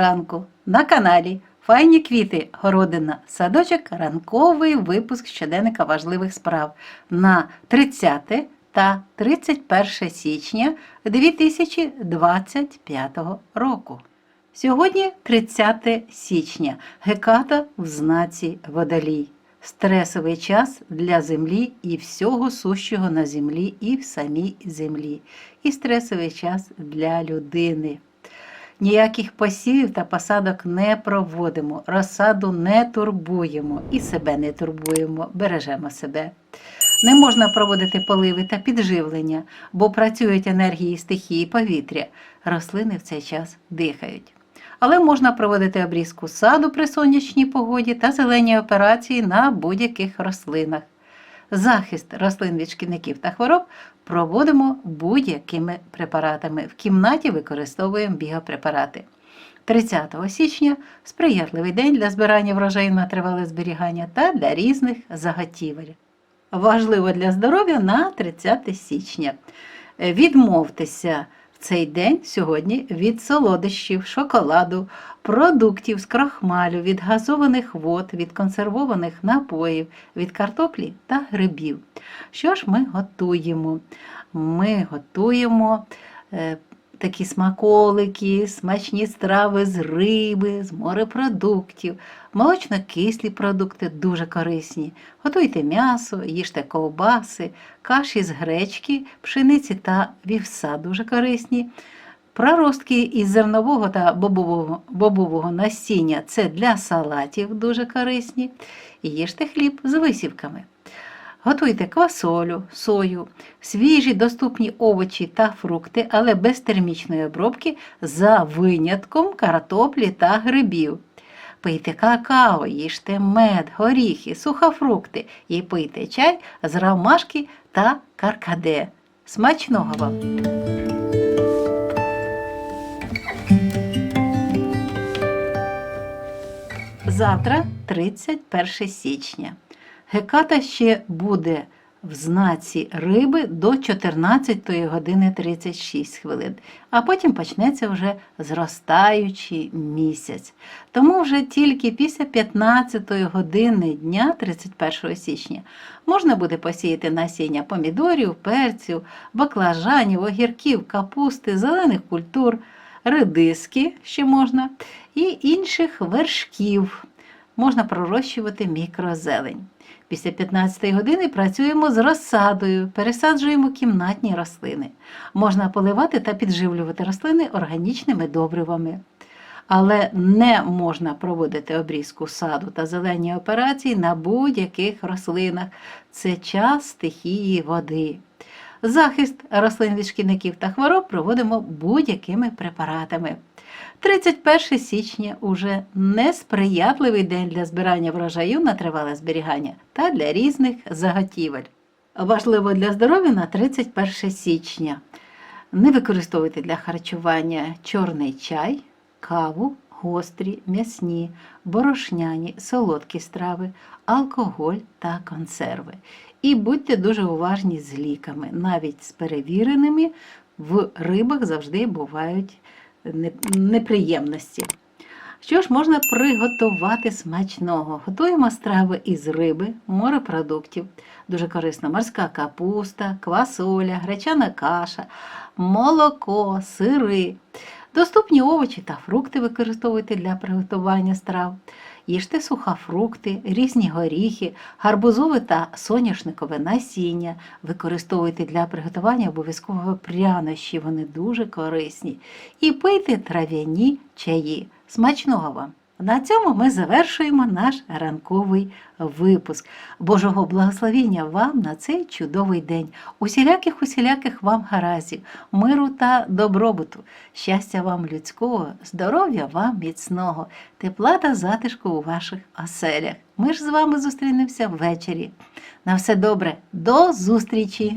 ранку на каналі Файні квіти, городина, садочок, ранковий випуск щоденника важливих справ на 30 та 31 січня 2025 року. Сьогодні 30 січня. Геката в знаці водолій. Стресовий час для землі і всього сущого на землі і в самій землі. І стресовий час для людини. Ніяких посівів та посадок не проводимо, розсаду не турбуємо і себе не турбуємо, бережемо себе. Не можна проводити поливи та підживлення, бо працюють енергії стихії повітря. Рослини в цей час дихають. Але можна проводити обрізку саду при сонячній погоді та зелені операції на будь-яких рослинах. Захист рослин від шкідників та хвороб проводимо будь-якими препаратами. В кімнаті використовуємо біопрепарати. 30 січня сприятливий день для збирання врожаю на тривале зберігання та для різних заготівель. Важливо для здоров'я на 30 січня. Відмовтеся цей день сьогодні від солодощів, шоколаду, продуктів з крахмалю, від газованих вод, від консервованих напоїв, від картоплі та грибів. Що ж ми готуємо? Ми готуємо е, такі смаколики, смачні страви з риби, з морепродуктів, молочно-кислі продукти дуже корисні. Готуйте м'ясо, їжте ковбаси, каші з гречки, пшениці та вівса дуже корисні. Проростки із зернового та бобового, бобового насіння це для салатів дуже корисні. Їжте хліб з висівками. Готуйте квасолю, сою, свіжі доступні овочі та фрукти, але без термічної обробки за винятком картоплі та грибів. Пийте какао, їжте мед, горіхи, сухофрукти і пийте чай з ромашки та каркаде. Смачного вам! Завтра 31 січня. Геката ще буде в знаці риби до 14 години 36 хвилин, а потім почнеться вже зростаючий місяць. Тому вже тільки після 15 години дня 31 січня можна буде посіяти насіння помідорів, перців, баклажанів, огірків, капусти, зелених культур, редиски ще можна, і інших вершків. Можна пророщувати мікрозелень. Після 15 години працюємо з розсадою, пересаджуємо кімнатні рослини. Можна поливати та підживлювати рослини органічними добривами. Але не можна проводити обрізку саду та зелені операції на будь-яких рослинах. Це час стихії води. Захист рослин від шкідників та хвороб проводимо будь-якими препаратами. 31 січня уже несприятливий день для збирання врожаю на тривале зберігання та для різних заготівель. Важливо для здоров'я на 31 січня. Не використовуйте для харчування чорний чай, каву, гострі, м'ясні, борошняні, солодкі страви, алкоголь та консерви. І будьте дуже уважні з ліками, навіть з перевіреними в рибах завжди бувають неприємності. Що ж можна приготувати смачного? Готуємо страви із риби, морепродуктів. Дуже корисна морська капуста, квасоля, гречана каша, молоко, сири. Доступні овочі та фрукти використовуйте для приготування страв. Їжте сухофрукти, різні горіхи, гарбузове та соняшникове насіння. Використовуйте для приготування обов'язково прянощі, вони дуже корисні. І пийте трав'яні чаї. Смачного вам! На цьому ми завершуємо наш ранковий випуск. Божого благословіння вам на цей чудовий день, усіляких усіляких вам гаразів, миру та добробуту, щастя вам людського, здоров'я вам міцного, тепла та затишку у ваших оселях. Ми ж з вами зустрінемося ввечері. На все добре, до зустрічі!